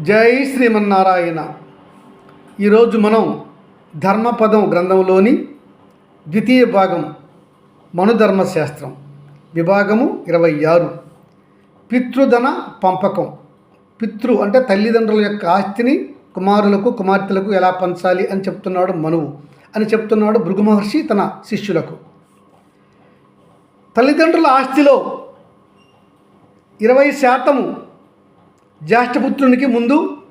జై శ్రీమన్నారాయణ. ఈరోజు మనం ధర్మపదం గ్రంథంలోని ద్వితీయ భాగం మనుధర్మశాస్త్రం విభాగము ఇరవై ఆరు. పితృధన పంపకం. పితృ అంటే తల్లిదండ్రుల యొక్క ఆస్తిని కుమారులకు కుమార్తెలకు ఎలా పంచాలి అని చెప్తున్నాడు మనువు అని చెప్తున్నాడు భృగు మహర్షి తన శిష్యులకు. తల్లిదండ్రుల ఆస్తిలో ఇరవై శాతము జ్యేష్ఠపుత్రునికి ముందు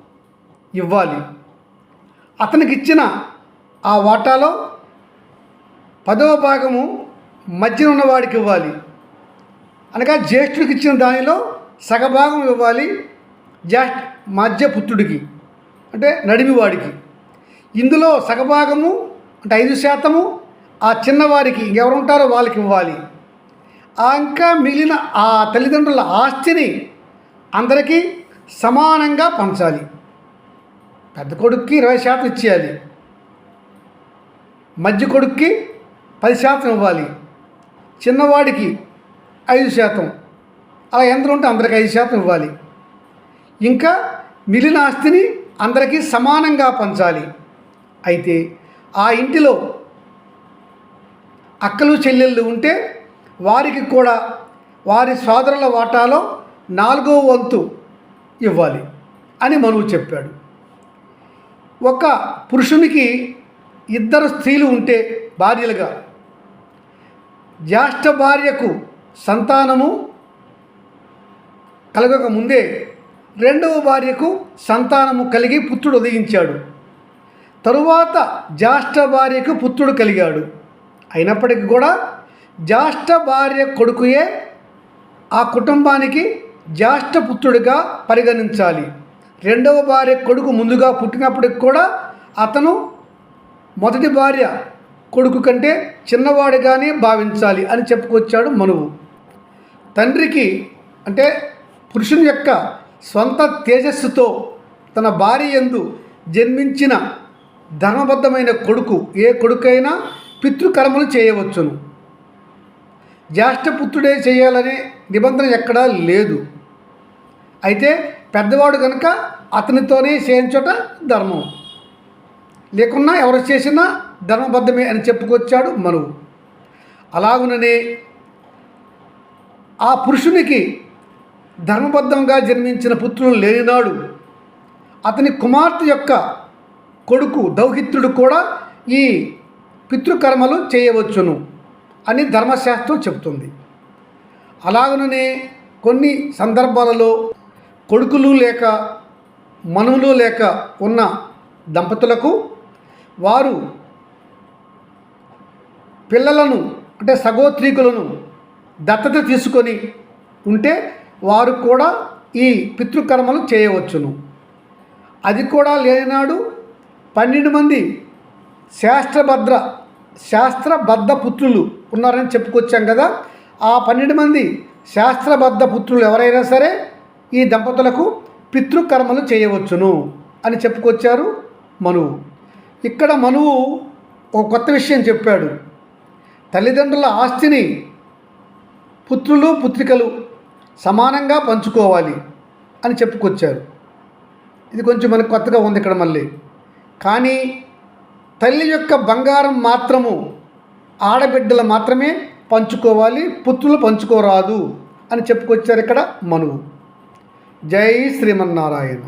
ఇవ్వాలి. అతనికి ఇచ్చిన ఆ వాటాలో పదవ భాగము మధ్యన ఉన్నవాడికి ఇవ్వాలి. అనగా జ్యేష్ఠుడికి ఇచ్చిన దానిలో సగభాగం ఇవ్వాలి జ్యేష్ఠ మధ్య పుత్రుడికి అంటే నడిమివాడికి. ఇందులో సగభాగము అంటే ఐదు శాతము ఆ చిన్నవారికి ఎవరు ఉంటారో వాళ్ళకి ఇవ్వాలి. ఆ ఇంకా మిగిలిన ఆ తల్లిదండ్రుల ఆస్తిని అందరికీ సమానంగా పంచాలి. పెద్ద కొడుక్కి ఇరవై శాతం ఇచ్చేయాలి. మధ్య కొడుక్కి పది శాతం ఇవ్వాలి. చిన్నవాడికి ఐదు శాతం. అలా ఎంత ఉంటే అందరికి ఐదు శాతం ఇవ్వాలి. ఇంకా మిగిలిన ఆస్తిని అందరికీ సమానంగా పంచాలి. అయితే ఆ ఇంటిలో అక్కలు చెల్లెళ్ళు ఉంటే వారికి కూడా వారి సోదరుల వాటాలో నాలుగో వంతు ఇవ్వాలి అని మనువు చెప్పాడు. ఒక పురుషునికి ఇద్దరు స్త్రీలు ఉంటే భార్యలుగా జ్యేష్ఠ భార్యకు సంతానము కలగక ముందే రెండవ భార్యకు సంతానము కలిగి పుత్రుడు ఉదయించాడు తరువాత జ్యేష్ఠ భార్యకు పుత్రుడు కలిగాడు. అయినప్పటికీ కూడా జ్యేష్ఠ భార్య కొడుకుయే ఆ కుటుంబానికి జ్యేష్ఠపుత్రుడిగా పరిగణించాలి. రెండవ భార్య కొడుకు ముందుగా పుట్టినప్పటికి కూడా అతను మొదటి భార్య కొడుకు కంటే చిన్నవాడిగానే భావించాలి అని చెప్పుకొచ్చాడు మనువు. తండ్రికి అంటే పురుషుని యొక్క స్వంత తేజస్సుతో తన భార్య ఎందు జన్మించిన ధర్మబద్ధమైన కొడుకు ఏ కొడుకైనా పితృకర్మలు చేయవచ్చును. జ్యేష్ఠపుత్రుడే చేయాలనే నిబంధన ఎక్కడా లేదు. అయితే పెద్దవాడు కనుక అతనితోనే చేయించట ధర్మం. లేకున్నా ఎవరు చేసినా ధర్మబద్ధమే అని చెప్పుకొచ్చాడు మనువు. అలాగుననే ఆ పురుషునికి ధర్మబద్ధంగా జన్మించిన పుత్రులు లేనినాడు అతని కుమార్తె యొక్క కొడుకు దౌహిత్రుడు కూడా ఈ పితృకర్మలు చేయవచ్చును అని ధర్మశాస్త్రం చెబుతుంది. అలాగనే కొన్ని సందర్భాలలో కొడుకులు లేక మనువులు లేక ఉన్న దంపతులకు వారు పిల్లలను అంటే సగోత్రీకులను దత్తత తీసుకొని ఉంటే వారు కూడా ఈ పితృకర్మలు చేయవచ్చును. అది కూడా లేనినాడు పన్నెండు మంది శాస్త్రభద్ర శాస్త్రబద్ధ పుత్రులు ఉన్నారని చెప్పుకొచ్చాం కదా. ఆ పన్నెండు మంది శాస్త్రబద్ధ పుత్రులు ఎవరైనా సరే ఈ దంపతులకు పితృకర్మలు చేయవచ్చును అని చెప్పుకొచ్చారు మనువు. ఇక్కడ మనువు ఒక కొత్త విషయం చెప్పాడు. తల్లిదండ్రుల ఆస్తిని పుత్రులు పుత్రికలు సమానంగా పంచుకోవాలి అని చెప్పుకొచ్చారు. ఇది కొంచెం మనకు కొత్తగా ఉంది ఇక్కడ మళ్ళీ. కానీ తల్లి యొక్క బంగారం మాత్రము ఆడబిడ్డలు మాత్రమే పంచుకోవాలి పుత్రులు పంచుకోరాదు అని చెప్పుకొచ్చారు ఇక్కడ మనువు. జై శ్రీమన్నారాయణ